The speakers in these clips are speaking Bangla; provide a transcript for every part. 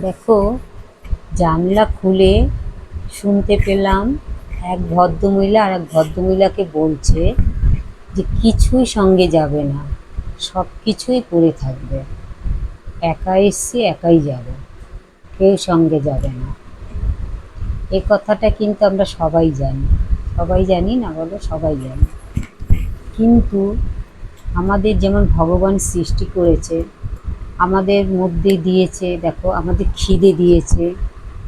দেখো, জানলা খুলে শুনতে পেলাম এক ভদ্রমহিলা আর এক ভদ্রমহিলাকে বলছে যে কিছুই সঙ্গে যাবে না, সব কিছুই পড়ে থাকবে। একা এসছি, একাই যাব, কেউ সঙ্গে যাবে না। এ কথাটা কিন্তু আমরা সবাই জানি। সবাই জানি না বলো, সবাই জানি। কিন্তু আমাদের যেমন ভগবান সৃষ্টি করেছে আমাদের মধ্যে দিয়েছে, দেখো, আমাদের খিদে দিয়েছে,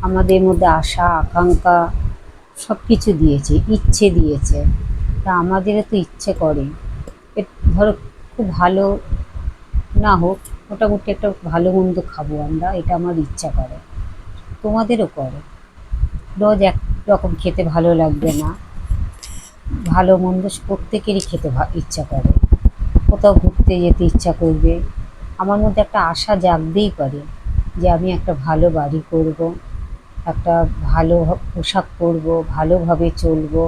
আমাদের মধ্যে আশা, আকাঙ্ক্ষা সব কিছু দিয়েছে, ইচ্ছে দিয়েছে। তা আমাদেরও তো ইচ্ছে করে। ধরো, খুব ভালো না হোক, মোটামুটি একটা ভালো মন্দ খাব আমরা, এটা আমার ইচ্ছা করে। তোমাদেরও করে। রোজ এক রকম খেতে ভালো লাগবে না। ভালো মন্দ প্রত্যেকেরই খেতে ইচ্ছা করে। কোথাও ঘুরতে যেতে ইচ্ছা করবে। আমার মধ্যে একটা আশা জাগতেই পারে যে আমি একটা ভালো বাড়ি করব, একটা ভালো পোশাক পরবো, ভালোভাবে চলবো।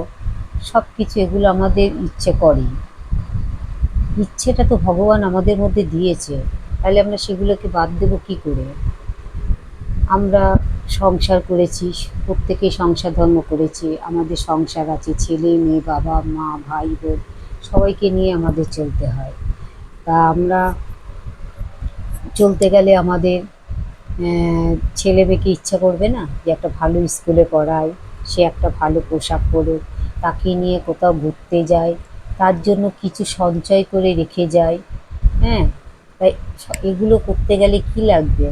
সব কিছু এগুলো আমাদের ইচ্ছে করেই। ইচ্ছেটা তো ভগবান আমাদের মধ্যে দিয়েছে, তাহলে আমরা সেগুলোকে বাদ দেবো কী করে? আমরা সংসার করেছি, প্রত্যেকেই সংসার ধর্ম করেছি, আমাদের সংসার আছে, ছেলে, মেয়ে, বাবা, মা, ভাই, বোন, সবাইকে নিয়ে আমাদের চলতে হয়। তা আমরা চলতে গেলে আমাদের ছেলে মেয়েকে ইচ্ছা করবে না যে একটা ভালো স্কুলে পড়ায়, সে একটা ভালো পোশাক পরুক, তাকে নিয়ে কোথাও ঘুরতে যায়, তার জন্য কিছু সঞ্চয় করে রেখে যায় হ্যাঁ? তাই এগুলো করতে গেলে কি লাগবে?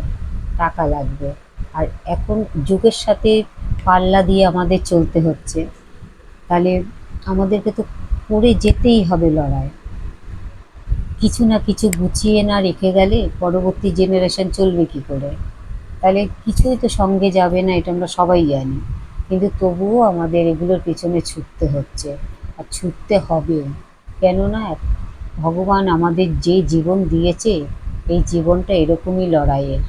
টাকা লাগবে। আর এখন যুগের সাথে পাল্লা দিয়ে আমাদের চলতে হচ্ছে। তাহলে আমাদেরকে তো করে যেতেই হবে লড়াই। কিছু না কিছু গুছিয়ে না রেখে গেলে পরবর্তী জেনারেশন চলবে কি করে? তাহলে কিছুই তো সঙ্গে যাবে না, এটা আমরা সবাই জানি। কিন্তু তবুও আমাদের এগুলোর পেছনে ছুটতে হচ্ছে। আর ছুটতে হবে। কেননা ভগবান আমাদের যে জীবন দিয়েছে, এই জীবনটা এরকমই লড়াইয়ের।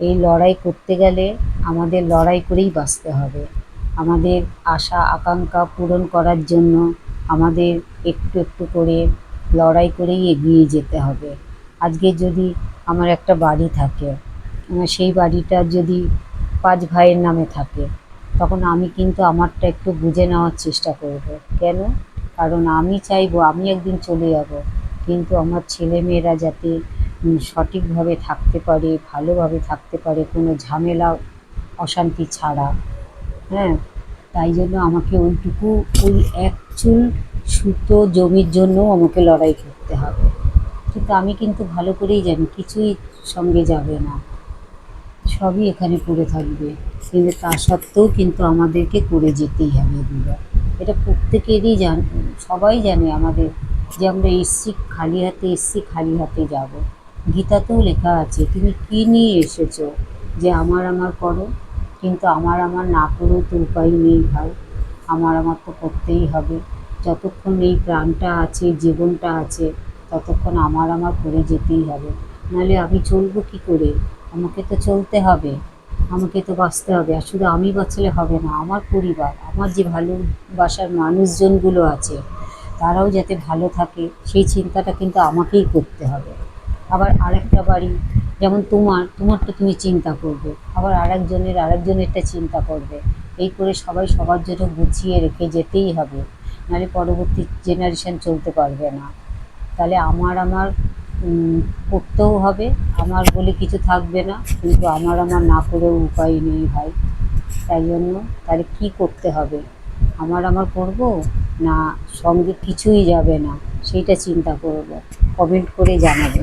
এই লড়াই করতে গেলে আমাদের লড়াই করেই বাঁচতে হবে। আমাদের আশা, আকাঙ্ক্ষা পূরণ করার জন্য আমাদের একটু একটু করে লড়াই করেই এগিয়ে যেতে হবে। আজকে যদি আমার একটা বাড়ি থাকে সেই বাড়িটা যদি পাঁচ ভাইয়ের নামে থাকে, তখন আমি কিন্তু আমারটা একটু বুঝে নেওয়ার চেষ্টা করব। কেন? কারণ আমি চাইব, আমি একদিন চলে যাব, কিন্তু আমার ছেলে মেয়েরা যাতে সঠিকভাবে থাকতে পারে, ভালোভাবে থাকতে পারে, কোনো ঝামেলা, অশান্তি ছাড়া। হ্যাঁ তাই জন্য আমাকে ওইটুকু, ওই এক চুল সুতো জমির জন্য আমাকে লড়াই করতে হবে। কিন্তু আমি কিন্তু ভালো করেই জানি, কিছুই সঙ্গে যাবে না। সবই এখানে পড়ে থাকবে। কিন্তু তা সত্ত্বেও কিন্তু আমাদেরকে করে যেতেই হবে এগুলো এটা প্রত্যেকেরই জান, সবাই জানে আমাদের যে আমরা এসছি খালি হাতে, এসছি খালি হাতে যাব। গীতাতেও লেখা আছে, তুমি কী নিয়ে এসেছ যে আমার আমার করো? কিন্তু আমার আমার না করেও তো উপায় নেই ভাই। আমার আমার তো করতেই হবে। যতক্ষণ এই প্রাণটা আছে, জীবনটা আছে, ততক্ষণ আমার আমার করে যেতেই হবে। নাহলে আমি চলবো কী করে? আমাকে তো চলতে হবে। আমাকে তো বাঁচতে হবে। আর শুধু আমি বাঁচলে হবে না, আমার পরিবার, আমার যে ভালোবাসার মানুষজনগুলো আছে, তারাও যাতে ভালো থাকে, সেই চিন্তাটা কিন্তু আমাকেই করতে হবে। আবার আরেকটা বাড়ি, যেমন তোমার, তোমারটা তুমি চিন্তা করবে। আবার আরেকজনের, আরেকজনেরটা চিন্তা করবে। এই করে সবাই সবার জন্য গুছিয়ে রেখে যেতেই হবে। নাহলে পরবর্তী জেনারেশান চলতে পারবে না। তাহলে আমার আমার করতেও হবে। আমার বলে কিছু থাকবে না, কিন্তু আমার আমার না করেও উপায় নেই ভাই। তাই জন্য তাহলে কী করতে হবে? আমার আমার করব না সঙ্গে কিছুই যাবে না? সেইটা চিন্তা করব। কমেন্ট করে জানাবে